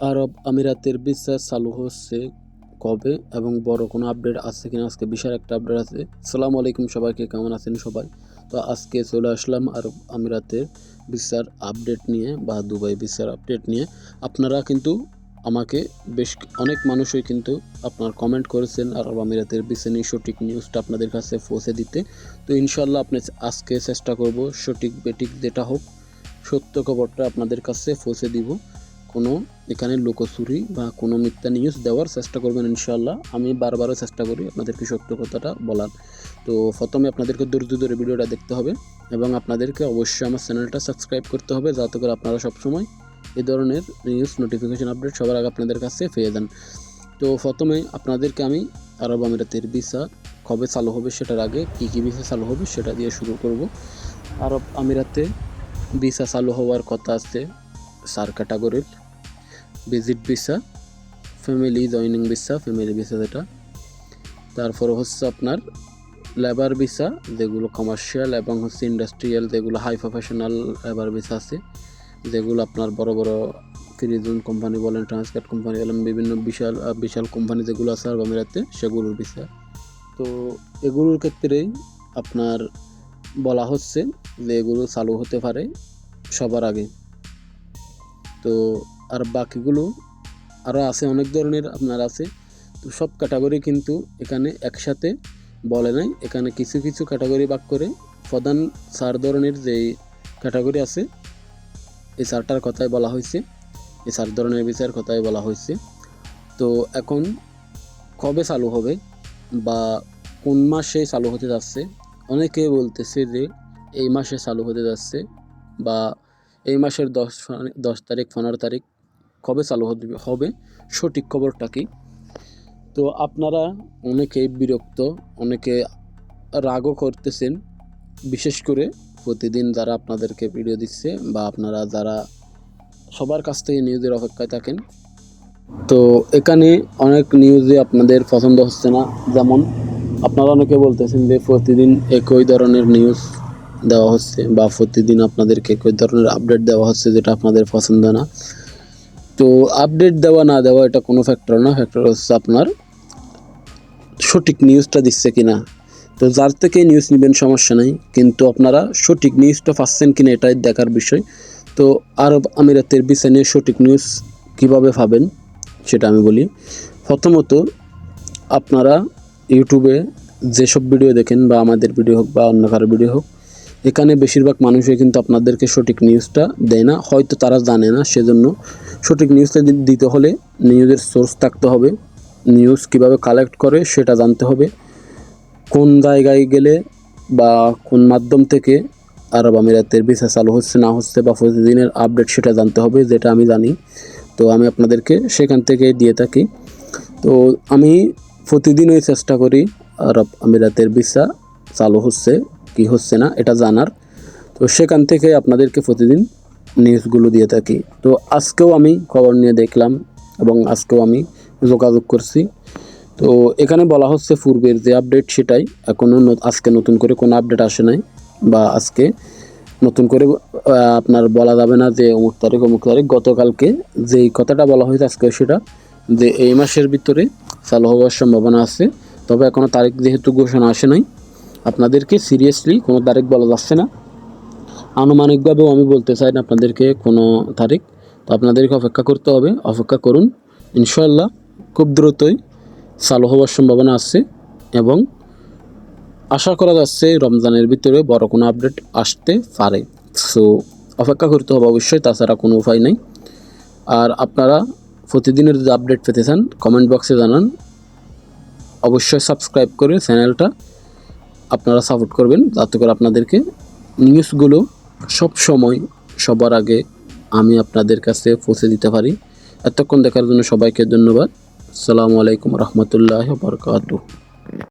আরব আমিরাতের ভিসা চালু হচ্ছে কবে এবং বড় কোনো আপডেট আছে কিনা? আজকে বিশাল একটা আপডেট আছে। সালাম আলাইকুম সবাইকে, কেমন আছেন সবাই? তো আজকে চলে আসলাম আরব আমিরাতের ভিসার আপডেট নিয়ে বা দুবাই ভিসার আপডেট নিয়ে। আপনারা কিন্তু আমাকে বেশ অনেক মানুষই কিন্তু আপনার কমেন্ট করেছেন আরব আমিরাতের ভিসা নিয়ে, সঠিক নিউজটা আপনাদের কাছে পৌঁছে দিতে। তো ইনশাল্লাহ আপনি আজকে চেষ্টা করব সঠিক বেটিক যেটা হোক, সত্য খবরটা আপনাদের কাছে পৌঁছে দিব। কোনো এখানে লোকচুরি বা কোনো মিথ্যা নিউজ দেওয়ার চেষ্টা করবেন ইনশাল্লাহ আমি বারবারও চেষ্টা করি আপনাদেরকে সত্য কথাটা বলার। তো প্রথমে আপনাদেরকে ধৈর্য ধরে ভিডিওটা দেখতে হবে এবং আপনাদেরকে অবশ্যই আমার চ্যানেলটা সাবস্ক্রাইব করতে হবে যাতে করে আপনারা সবসময় এ ধরনের নিউজ নোটিফিকেশন আপডেট সবার আগে আপনাদের কাছে পেয়ে যান। তো প্রথমে আপনাদেরকে আমি আরব আমিরাতের ভিসা কবে চালু হবে সেটার আগে কী কী ভিসা চালু হবে সেটা দিয়ে শুরু করব। আরব আমিরাতে ভিসা চালু হওয়ার কথা আছে চার ক্যাটাগরির visit visa, family joining visa, family visa যেটা। তারপর হচ্ছে আপনার লেবার ভিসা, যেগুলো কমার্শিয়াল এবং হচ্ছে ইন্ডাস্ট্রিয়াল যেগুলো হাই প্রফেশনাল লেবার ভিসা আছে। যেগুলো আপনার বড় বড় ফ্রিজুন কোম্পানি বলেন ট্রান্সকার্ট কোম্পানি বলেন, বিভিন্ন বিশাল বিশাল কোম্পানি যেগুলো আছে আরব আমিরাতে সেগুলোর ভিসা। তো এগুলোর ক্ষেত্রেই আপনার বলা হচ্ছে যে এগুলো চালু হতে পারে সবার আগে। তো আর বাকিগুলো আরও আছে, অনেক ধরনের আপনার আছে। তো সব ক্যাটাগরি কিন্তু এখানে একসাথে বলে নাই। এখানে কিছু কিছু ক্যাটাগরি ভাগ করে প্রধান চার ধরনের যে ক্যাটাগরি আছে, এই চারটার কথাই বলা হয়েছে। এই চার ধরনের বিচার কথাই বলা হয়েছে। তো এখন কবে চালু হবে বা কোন মাসে চালু হতে যাচ্ছে? অনেকে বলতেছে যে এই মাসে চালু হতে যাচ্ছে বা এই মাসের দশ দশ তারিখ, পনেরো তারিখ কবে চালু হবে সঠিক খবরটা কি? তো আপনারা অনেকেই বিরক্ত, অনেকে রাগও করতেছেন। বিশেষ করে প্রতিদিন যারা আপনাদেরকে ভিডিও দিচ্ছে বা আপনারা যারা সবার কাছ থেকে নিউজের অপেক্ষায় থাকেন। তো এখানে অনেক নিউজে আপনাদের পছন্দ হচ্ছে না। যেমন আপনারা অনেকে বলতেছেন যে প্রতিদিন একই ধরনের নিউজ দেওয়া হচ্ছে বা প্রতিদিন আপনাদেরকে একই ধরনের আপডেট দেওয়া হচ্ছে যেটা আপনাদের পছন্দ না। তো আপডেট দেওয়া না দেওয়া, এটা কোনো ফ্যাক্টর না ফ্যাক্টর হচ্ছে আপনার সঠিক নিউজটা দিচ্ছে কিনা। তো যার থেকে নিউজ নেবেন সমস্যা নাই, কিন্তু আপনারা সঠিক নিউজটা পাচ্ছেন কিনা এটাই দেখার বিষয়। তো আরব আমিরাতের বিষয় নিয়ে সঠিক নিউজ কীভাবে পাবেন, সেটা আমি বলি। প্রথমত, আপনারা ইউটিউবে যেসব ভিডিও দেখেন, বা আমাদের ভিডিও হোক, বা অন্য কারও ভিডিও হোক এখানে বেশিরভাগ মানুষই কিন্তু আপনাদেরকে সঠিক নিউজটা দেয় না, হয়তো তারা জানে না, সেজন্য সঠিক নিউজটা দিতে হলে নিউজের সোর্স থাকতে হবে নিউজ কীভাবে কালেক্ট করে সেটা জানতে হবে, কোন জায়গায় গেলে বা কোন মাধ্যম থেকে আরব আমিরাতের ভিসা চালু হচ্ছে, না হচ্ছে বা প্রতিদিনের আপডেট সেটা জানতে হবে, যেটা আমি জানি। তো আমি আপনাদেরকে সেখান থেকে দিয়ে থাকি। তো আমি প্রতিদিনই চেষ্টা করি আরব আমিরাতের ভিসা চালু হচ্ছে কি হচ্ছে না, এটা জানার। তো সেখান থেকে আপনাদেরকে প্রতিদিন নিউজগুলো দিয়ে থাকি। তো আজকেও আমি খবর নিয়ে দেখলাম এবং আজকেও আমি যোগাযোগ করছি। তো এখানে বলা হচ্ছে পূর্বের যে আপডেট সেটাই এখনও আজকে নতুন করে কোনো আপডেট আসে নাই বা আজকে নতুন করে আপনার বলা যাবে না যে অমুক তারিখ অমুক তারিখ, গতকালকে যেই কথাটা বলা হয়েছে আজকে সেটা যে এই মাসের ভিতরে চালু হওয়ার সম্ভাবনা আছে। তবে এখনও তারিখ যেহেতু ঘোষণা আসে নাই আপনাদেরকে সিরিয়াসলি কোনো তারিখ বলা যাচ্ছে না। আনুমানিকভাবেও আমি বলতে চাই না আপনাদেরকে কোনো তারিখ। তো আপনাদেরকে অপেক্ষা করতে হবে, অপেক্ষা করুন। ইনশাল্লাহ খুব দ্রুতই চালু হওয়ার সম্ভাবনা আছে এবং আশা করা যাচ্ছে রমজানের ভিতরে বড় কোনো আপডেট আসতে পারে। সো, অপেক্ষা করতে হবে অবশ্যই, তাছাড়া কোনো উপায় নেই। আর আপনারা প্রতিদিনের যদি আপডেট পেতে চান কমেন্ট বক্সে জানান। অবশ্যই সাবস্ক্রাইব করে চ্যানেলটা আপনারা সাপোর্ট করবেন তাতে করে আপনাদেরকে নিউজগুলো সব সময় সবার আগে আমি আপনাদের কাছে পৌঁছে দিতে পারি। এতক্ষণ দেখার জন্য সবাইকে ধন্যবাদ। আসসালামু আলাইকুম রহমতুল্লাহ বরকাতু